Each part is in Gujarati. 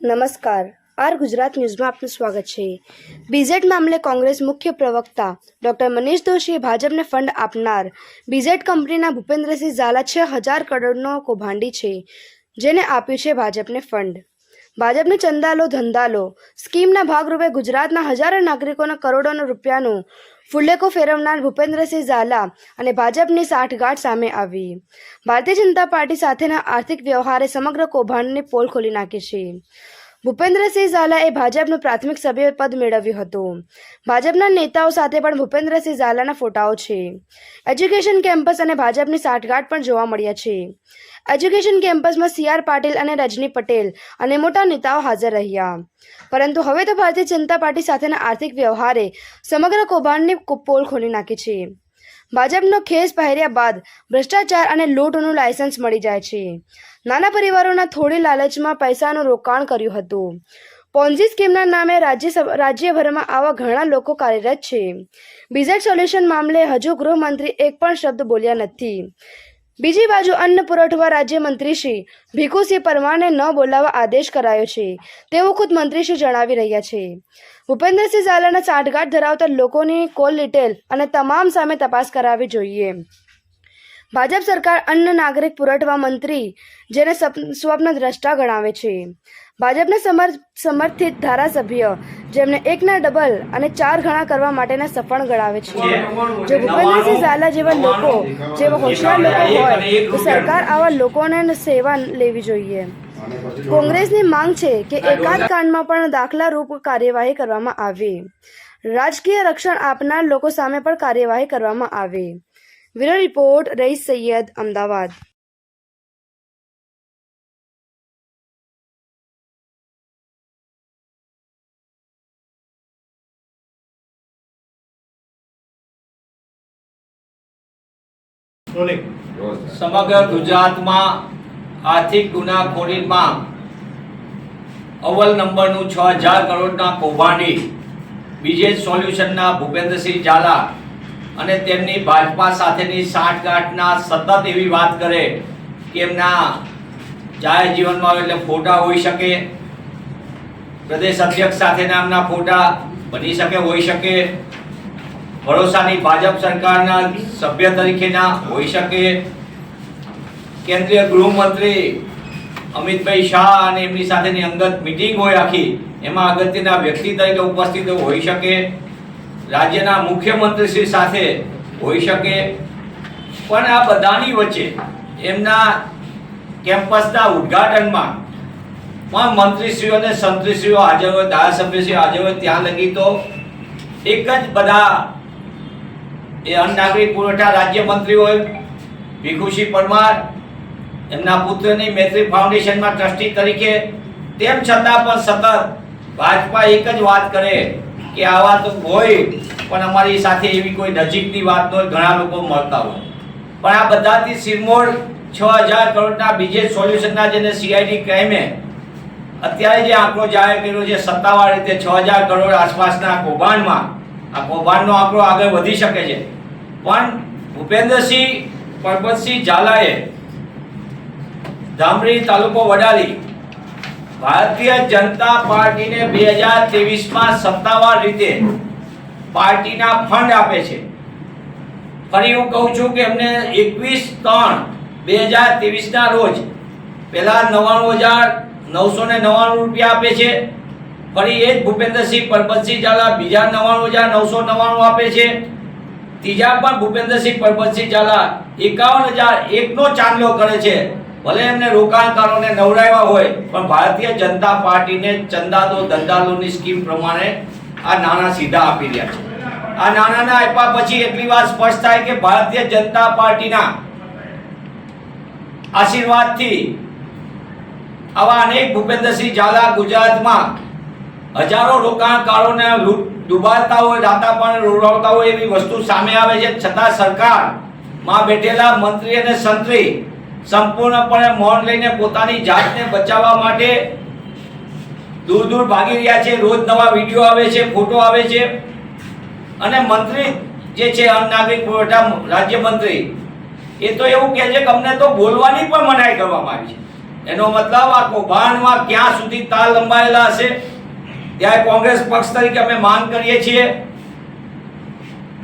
નમસ્કાર. આર ગુજરાત ન્યૂઝમાં આપનું સ્વાગત છે. બીઝેટ મામલે કોંગ્રેસ મુખ્ય પ્રવક્તા ડોક્ટર મનીષ દોશીએ ભાજપને ફંડ આપનાર બીઝેટ કંપનીના ભૂપેન્દ્રસિંહ ઝાલા છ હજાર કરોડનો કૌભાંડી છે, જેને આપ્યું છે ભાજપને ફંડ. ભાજપને ચંદાલો ધંધાલો. સ્કીમના ભાગરૂપે ગુજરાતના હજારો નાગરિકોના કરોડોનો રૂપિયાનું ફુલેકો ફેરવનાર ભૂપેન્દ્રસિંહ ઝાલા અને ભાજપની સાઠગાંઠ સામે આવી. ભારતીય જનતા પાર્ટી સાથેના આર્થિક વ્યવહારે સમગ્ર કૌભાંડની પોલ ખોલી નાખી છે. ભૂપેન્દ્રસિંહ ઝાલાએ ભાજપનું પ્રાથમિક સભ્ય પદ મેળવ્યું હતું. ભાજપના નેતાઓ સાથે પણ ભૂપેન્દ્રસિંહ ઝાલાના ફોટાઓ છે. એજ્યુકેશન કેમ્પસ અને ભાજપની સાઠગાંઠ પણ જોવા મળ્યા છે. એજ્યુકેશન કેમ્પસમાં સી આર પાટીલ અને રજની પટેલ અને મોટા નેતાઓ હાજર રહ્યા. પરંતુ હવે તો ભારતીય જનતા પાર્ટી સાથેના આર્થિક વ્યવહારે સમગ્ર કૌભાંડની પોલ ખોલી નાખી છે. ભાજપનો ખેસ પહેર્યા બાદ ભ્રષ્ટાચાર અને લૂંટનું લાયસન્સ મળી જાય છે. નાના પરિવારોના થોડી લાલચમાં પૈસાનું રોકાણ કર્યું હતું. પોન્ઝી સ્કીમના નામે રાજ્ય રાજ્યભરમાં આવા ઘણા લોકો કાર્યરત છે. બીઝેડ સોલ્યુશન મામલે હજુ ગૃહમંત્રી એક પણ શબ્દ બોલ્યા નથી. બીજી બાજુ અન્ન પુરવઠા રાજ્યમંત્રી શ્રી ભીખુસિંહ પરમારને ન બોલાવવા આદેશ કરાયો છે. તેવું ખુદ મંત્રીશ્રી જણાવી રહ્યા છે. ભૂપેન્દ્રસિંહ ઝાલાના સાંઠગાંઠ ધરાવતા લોકોની કોલ ડિટેલ અને તમામ સામે તપાસ કરાવવી જોઈએ. ભાજપ સરકાર અન્ન નાગરિક પુરવઠા મંત્રી જેને સ્વપ્ન દ્રષ્ટા ગણાવે છે. ભાજપના સમર સમર્થિત ધારાસભ્ય જેમને એકના ડબલ અને ચાર ગણા કરવા માટેના સફળ ગણાવે છે. જો ભૂપેન્દ્રસિંહ ઝાલા જેવા લોકો જેવા હોશિયાર લોકો હોય તો સરકાર આવા લોકોને સેવા લેવી જોઈએ. કોંગ્રેસની માંગ છે કે એકાદ કાંડમાં પણ દાખલારૂપ કાર્યવાહી કરવામાં આવે. રાજકીય રક્ષણ આપનાર લોકો સામે પણ કાર્યવાહી કરવામાં આવે. Bureau report Rais Saiyed Ahmedabad. સમગ્ર ગુજરાતમાં આર્થિક ગુનાખોરીમાં અવ્વલ નંબરનું છ હજાર કરોડના કૌભાંડી. બીજે સોલ્યુશનના ભૂપેન્દ્રસિંહ ઝાલા અને તેમની ભાજપા સાથેની સાંઠગાંઠના સતત એવી વાત કરે કે એમના જાહેર જીવનમાં એટલે ફોટા હોઈ શકે, પ્રદેશ અધ્યક્ષ સાથેના એમના ફોટા બની શકે, હોઈ શકે. ભરોસાની ભાજપ સરકારના સભ્ય તરીકેના હોઈ શકે. કેન્દ્રીય ગૃહમંત્રી અમિતભાઈ શાહ અને એમની સાથેની અંગત મિટિંગ હોય આખી, એમાં અગત્યના વ્યક્તિ તરીકે ઉપસ્થિત હોઈ શકે. રાજ્યના મુખ્યમંત્રીશ્રી સાથે હોઈ શકે. પણ આ બધાની વચ્ચે એમના કેમ્પસના ઉદ્ઘાટનમાં પણ મંત્રીશ્રીઓ અને સંત્રીશ્રીઓ, હાજર હોય, ધારાસભ્યશ્રીઓ હાજર હોય ત્યાં લગી તો એક જ બધા એ અન્ન નાગરિક પુરવઠા હોય ભીખુસિંહ પરમાર, એમના પુત્રની મૈત્રી ફાઉન્ડેશનમાં ટ્રસ્ટી તરીકે, તેમ છતાં પણ સતત ભાજપા એક જ વાત કરે કે આવા તો હોય, પણ અમારી સાથે એવી કોઈ નજીકની વાત હોય, ઘણા લોકો મળતા હોય. પણ આ બધાથી સિરમોર છ હજાર કરોડના બીજે સોલ્યુશનના જેને સીઆઈડી ક્રાઇમે અત્યારે જે આંકડો જાહેર કર્યો છે, સત્તાવાર રીતે છ હજાર કરોડ આસપાસના કૌભાંડમાં, આ કૌભાંડનો આંકડો આગળ વધી શકે છે. પણ ભૂપેન્દ્રસિંહ પરબતસિંહ ઝાલાએ ધામરી તાલુકો વડાલી ભારતીય જનતા પાર્ટીને બે હજાર ત્રેવીસમાં સત્તાવાર રીતે પાર્ટીના ફંડ આપે છે. ફરી હું કહું છું કે એમને એકવીસ ત્રણ બે હજાર ત્રેવીસના રોજ પહેલાં નવ્વાણું હજાર નવસો ને નવ્વાણું રૂપિયા આપે છે. ફરી એ જ ભૂપેન્દ્રસિંહ પરબતસિંહ ઝાલા બીજા નવ્વાણું હજાર નવસો નવ્વાણું આપે છે. ત્રીજા પણ ભૂપેન્દ્રસિંહ પરબતસિંહ ઝાલા એકાવન હજાર એકનો ચાંદલો કરે છે. ભલે એમને રોકાણકારોને નવરાવ્યા હોય, પણ ભારતીય જનતા પાર્ટીને ચંદાદો દંડાલોની સ્કીમ પ્રમાણે આ નાણાં સીધા આપી રહ્યા છે. આ નાણાંના આપ્યા પછી એટલી વાત સ્પષ્ટ થાય કે ભારતીય જનતા પાર્ટીના આશીર્વાદથી આવા અનેક ભૂપેન્દ્રસિંહ ઝાલા ગુજરાતમાં હજારો રોકાણકારોને ડૂબાડતા હોય, દાતા પણ રોડાવતા હોય એવી વસ્તુ સામે આવે છે. છતાં સરકારમાં બેઠેલા મંત્રી અને સંત્રી સંપૂર્ણપણે મૌન લઈને પોતાની જાતને બચાવવા માટે દૂર દૂર ભાગી રહ્યા છે. રોજ નવા વીડિયો આવે છે, ફોટો આવે છે. અને મંત્રી જે છે અન્ન નાગરિક પુરવઠા રાજ્યમંત્રી, એ તો એવું કહે છે કે અમને તો બોલવાની પણ મનાઈ કરવામાં આવી છે. એનો મતલબ આ કૌભાંડમાં ક્યાં સુધી તાલ લંબાયેલા હશે? ત્યારે કોંગ્રેસ પક્ષ તરીકે અમે માંગ કરીએ છીએ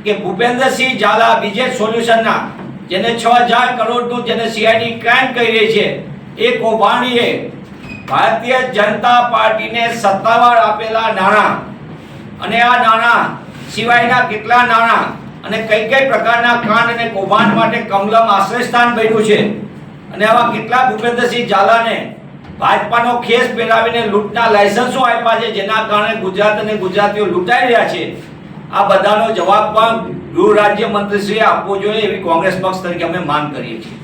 કે ભૂપેન્દ્રસિંહ ઝાલા બીજે સોલ્યુશનના, જેને છ હજાર કરોડનું જેને સીઆઈડી ક્રાઇમ કરી રહી છે, એ કૌભાંડીએ ભારતીય જનતા પાર્ટીને સત્તાવાર આપેલા નાણાં અને આ નાણાં સિવાયના કેટલા નાણાં અને કઈ કઈ પ્રકારના કાંડ અને કૌભાંડ માટે કમલમ આશ્રયસ્થાન બન્યું છે અને આવા કેટલા ભૂપેન્દ્રસિંહ ઝાલાને ભાજપાનો ખેસ પહેરાવીને લૂંટના લાયસન્સો આપ્યા છે, જેના કારણે ગુજરાત અને ગુજરાતીઓ લૂંટાઈ રહ્યા છે. આ બધાનો જવાબ પણ ગૃહ રાજ્ય મંત્રીશ્રીએ આપવો જોઈએ એવી કોંગ્રેસ પક્ષ તરીકે અમે માંગ કરીએ છીએ.